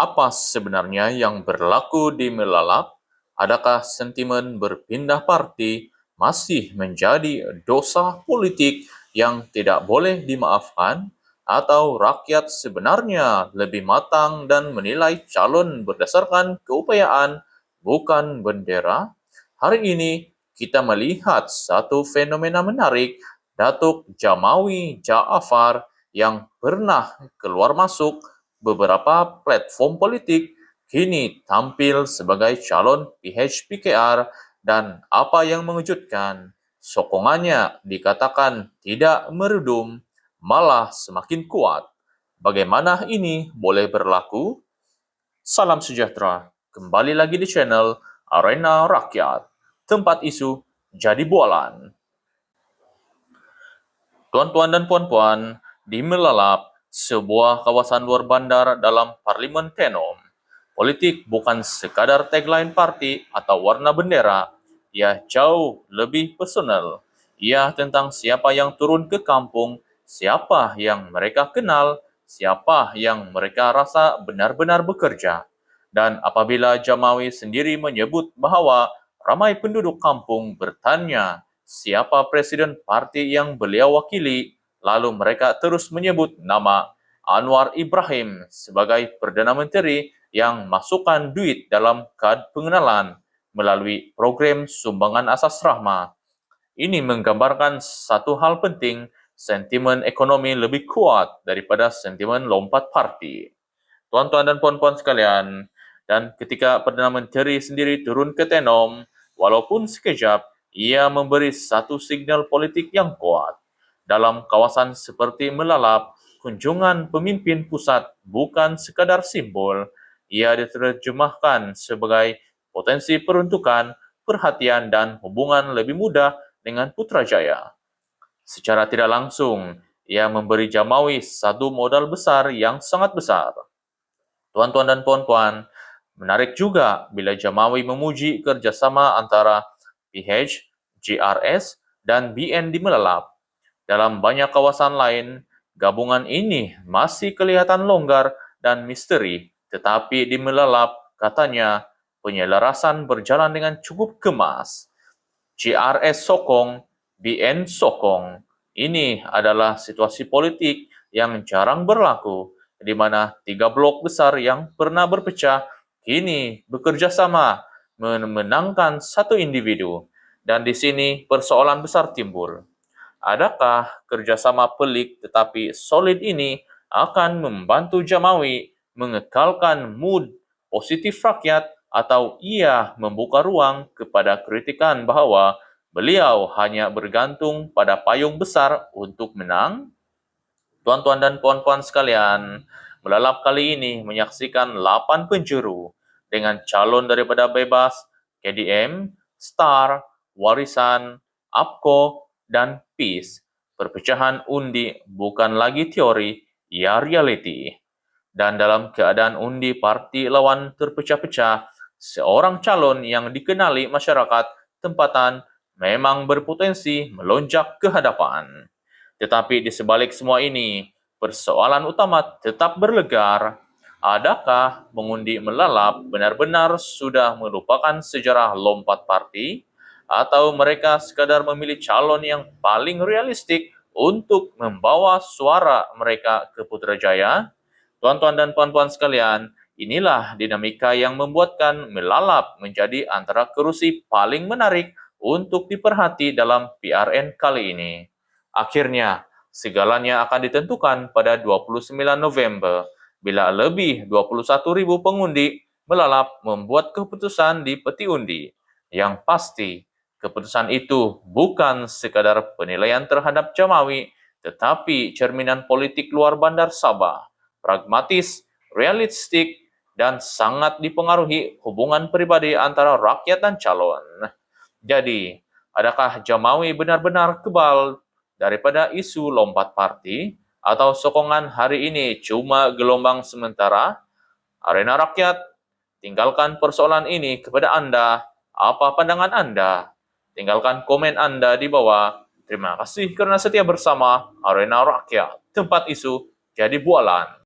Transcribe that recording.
Apa sebenarnya yang berlaku di Melalap? Adakah sentimen berpindah parti masih menjadi dosa politik yang tidak boleh dimaafkan? Atau rakyat sebenarnya lebih matang dan menilai calon berdasarkan keupayaan, bukan bendera? Hari ini kita melihat satu fenomena menarik, Datuk Jamawi Jaafar yang pernah keluar masuk beberapa platform politik kini tampil sebagai calon PHPKR dan apa yang mengejutkan, sokongannya dikatakan tidak meredum, malah semakin kuat. Bagaimana ini boleh berlaku? Salam sejahtera. Kembali lagi di channel Arena Rakyat. Tempat isu jadi bualan. Tuan-tuan dan puan-puan, di Melalap, sebuah kawasan luar bandar dalam Parlimen Tenom, politik bukan sekadar tagline parti atau warna bendera, ia jauh lebih personal. Ia tentang siapa yang turun ke kampung siapa yang mereka kenal, siapa yang mereka rasa benar-benar bekerja. Dan apabila Jamawi sendiri menyebut bahawa ramai penduduk kampung bertanya siapa presiden parti yang beliau wakili, lalu mereka terus menyebut nama Anwar Ibrahim sebagai Perdana Menteri yang masukkan duit dalam kad pengenalan melalui program sumbangan asas rahmah. Ini menggambarkan satu hal penting sentimen ekonomi lebih kuat daripada sentimen lompat parti. Tuan-tuan dan puan-puan sekalian, dan ketika Perdana Menteri sendiri turun ke Tenom, walaupun sekejap, ia memberi satu signal politik yang kuat. Dalam kawasan seperti Melalap, kunjungan pemimpin pusat bukan sekadar simbol, ia diterjemahkan sebagai potensi peruntukan, perhatian dan hubungan lebih mudah dengan Putrajaya. Secara tidak langsung, ia memberi Jamawi satu modal besar yang sangat besar. Tuan-tuan dan puan-puan, menarik juga bila Jamawi memuji kerjasama antara PH, GRS, dan BN di Melalap. Dalam banyak kawasan lain, gabungan ini masih kelihatan longgar dan misteri, tetapi di Melalap katanya penyelarasan berjalan dengan cukup kemas. GRS sokong BN sokong. Ini adalah situasi politik yang jarang berlaku, di mana tiga blok besar yang pernah berpecah kini bekerja sama memenangkan satu individu. Dan di sini persoalan besar timbul. Adakah kerjasama pelik tetapi solid ini akan membantu Jamawi mengekalkan mood positif rakyat atau ia membuka ruang kepada kritikan bahawa beliau hanya bergantung pada payung besar untuk menang? Tuan-tuan dan puan-puan sekalian, melalap kali ini menyaksikan 8 penjuru dengan calon daripada bebas, KDM, STAR, Warisan, APKO, dan PIS. Perpecahan undi bukan lagi teori, ia realiti. Dan dalam keadaan undi parti lawan terpecah-pecah, seorang calon yang dikenali masyarakat tempatan memang berpotensi melonjak ke hadapan. Tetapi di sebalik semua ini, persoalan utama tetap berlegar. Adakah mengundi melalap benar-benar sudah melupakan sejarah lompat parti? Atau mereka sekadar memilih calon yang paling realistik untuk membawa suara mereka ke Putrajaya? Tuan-tuan dan puan-puan sekalian, inilah dinamika yang membuatkan melalap menjadi antara kerusi paling menarik untuk diperhati dalam PRN kali ini. Akhirnya, segalanya akan ditentukan pada 29 November bila lebih 21.000 pengundi melalap membuat keputusan di peti undi. Yang pasti, keputusan itu bukan sekadar penilaian terhadap Jamawi, tetapi cerminan politik luar bandar Sabah, pragmatis, realistik, dan sangat dipengaruhi hubungan pribadi antara rakyat dan calon. Jadi, adakah Jamawi benar-benar kebal daripada isu lompat parti atau sokongan hari ini cuma gelombang sementara? Arena rakyat, tinggalkan persoalan ini kepada Anda. Apa pandangan Anda? Tinggalkan komen Anda di bawah. Terima kasih kerana setia bersama Arena Rakyat, tempat isu jadi bualan.